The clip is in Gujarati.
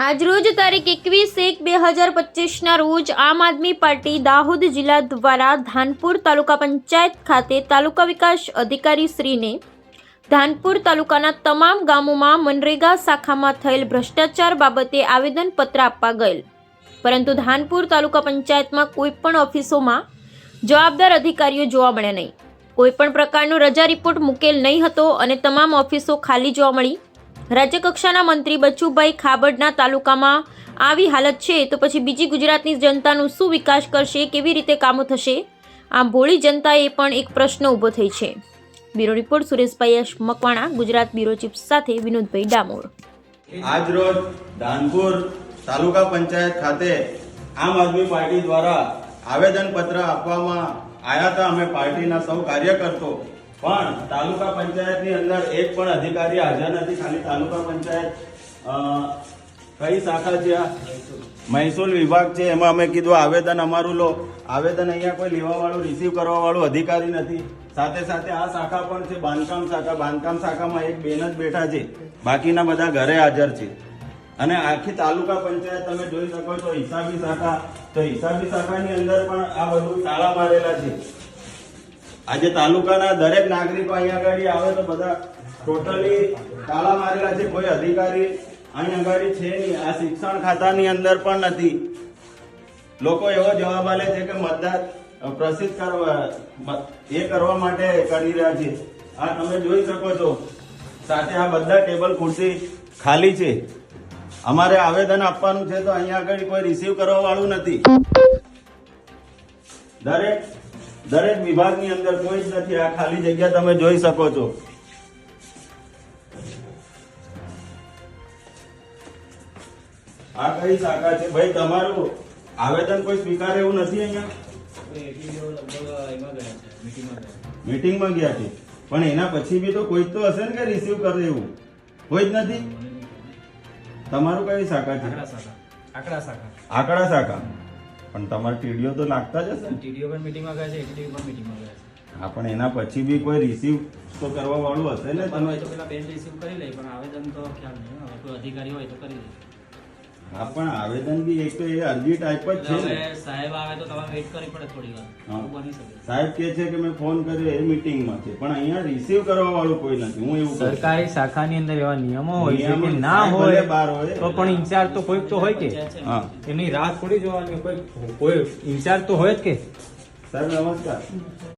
આજરોજ તારીખ એકવીસ એક બે હજાર પચીસના રોજ આમ આદમી પાર્ટી દાહોદ જિલ્લા દ્વારા ધાનપુર તાલુકા પંચાયત ખાતે તાલુકા વિકાસ અધિકારી શ્રીને ધાનપુર તાલુકાના તમામ ગામોમાં મનરેગા શાખામાં થયેલ ભ્રષ્ટાચાર બાબતે આવેદનપત્ર આપવા ગયેલ. પરંતુ ધાનપુર તાલુકા પંચાયતમાં કોઈ પણ ઓફિસોમાં જવાબદાર અધિકારીઓ જોવા મળ્યા નહીં. કોઈ પણ પ્રકારનો રજા રિપોર્ટ મૂકેલ નહીં હતો અને તમામ ઓફિસો ખાલી જોવા મળી રાજ્યકક્ષાના મંત્રી બચુભાઈ ખાબડના તાલુકામાં આવી હાલત છે, તો પછી બીજી ગુજરાતની જનતાનું શું વિકાસ કરશે, કેવી રીતે કામો થશે? આમ ભોળી જનતાએ પણ એક પ્રશ્ન ઊભો થઈ છે. Bureau report, Sureshbhai Makwana, Gujarat bureau chief સાથે વિનોદભાઈ ડામોર. આજ રોજ ધાનપુર તાલુકા પંચાયત ખાતે આમ આદમી પાર્ટી દ્વારા આવેદન પત્ર આપવામાં આવ્યા હતા. અમે પાર્ટીના સૌ કાર્યકર્તો પણ તાલુકા પંચાયતની અંદર એક પણ અધિકારી હાજર નથી. ખાલી તાલુકા પંચાયત કઈ શાખા છે મહેસૂલ વિભાગ છે. એમાં અમે કીધું આવેદન અમારું લો. આવેદન અહીંયા કોઈ લેવા વાળું રિસીવ કરવા વાળું અધિકારી નથી. સાથે સાથે આ શાખા પણ છે, બાંધકામ શાખા. બાંધકામ શાખામાં એક બેન જ બેઠા છે. બાકીના બધા ઘરે હાજર છે. અને આખી તાલુકા પંચાયત તમે જોઈ શકો છો હિસાબી શાખા. તો હિસાબી શાખાની અંદર પણ આ બધું તાળા મારેલા છે. આજે તાલુકાના દરેક નાગરિકો અહીંયા આગળ આવે તો બધા ટોટલી તાળા મારેલા છે, કોઈ અધિકારી અહીંયા આગળ છે નહીં. આ શિક્ષણ ખાતાની અંદર પણ નથી. લોકો એવો જવાબ આલે છે કે મતદાર પ્રસિદ્ધ કરવા, એ કરવા માટે કરી રહ્યા છે. આ તમે જોઈ શકો છો. સાથે આ બધા ટેબલ ખુરશી ખાલી છે. અમારે આવેદન આપવાનું છે તો અહીંયા આગળ કોઈ રિસીવ કરવા વાળું નથી. દરેક દરેક વિભાગની અંદર કોઈ જ નથી. આ ખાલી જગ્યા તમે જોઈ શકો છો. આ કઈ શાખા છે? ભાઈ તમારું આવેદન કોઈ સ્વીકારે એવું નથી અહીંયા? મીટિંગમાં ગયા છે. પણ એના પછી બી તો કોઈ તો હશે ને કે રિસીવ કરે એવું? કોઈ જ નથી? તમારું કઈ શાખા છે? આંકડા શાખા. આંકડા શાખા. પણ તમારે ટીડીઓ તો લાગતા જ હશે ટીડીઓ પણ મીટિંગમાં ગયા છે એટીડીઓ પણ મીટિંગમાં ગયા છે. હા પણ એના પછી બી કોઈ રિસીવ તો કરવા વાળું હશે ને તમે? તો પેલા બેન રિસીવ કરી લઈ પણ આવેદન તો ખ્યાલ નહીં હવે કોઈ અધિકારી હોય તો કરી લે. હા પણ આવેદન બી એક તો એ અરજી ટાઈપ જ છે ને. સાહેબ આવે તો તમારે વેઇટ કરવી પડે થોડી વાર. હા. એવું બની શકે. સાહેબ કે છે કે મેં ફોન કર્યો એ મીટિંગમાં છે. પણ અહીંયા રિસીવ કરવા વાળું કોઈ નથી. હું એવું. સરકારી શાખાની અંદર એવા નિયમો હોય છે કે ના હોય બાર હોય. તો પણ ઇન્ચાર્જ તો કોઈક તો હોય કે? એની રાહ થોડી જોવાની કોઈ કોઈ ઇન્ચાર્જ તો હોય જ કે? સાહેબ નમસ્કાર.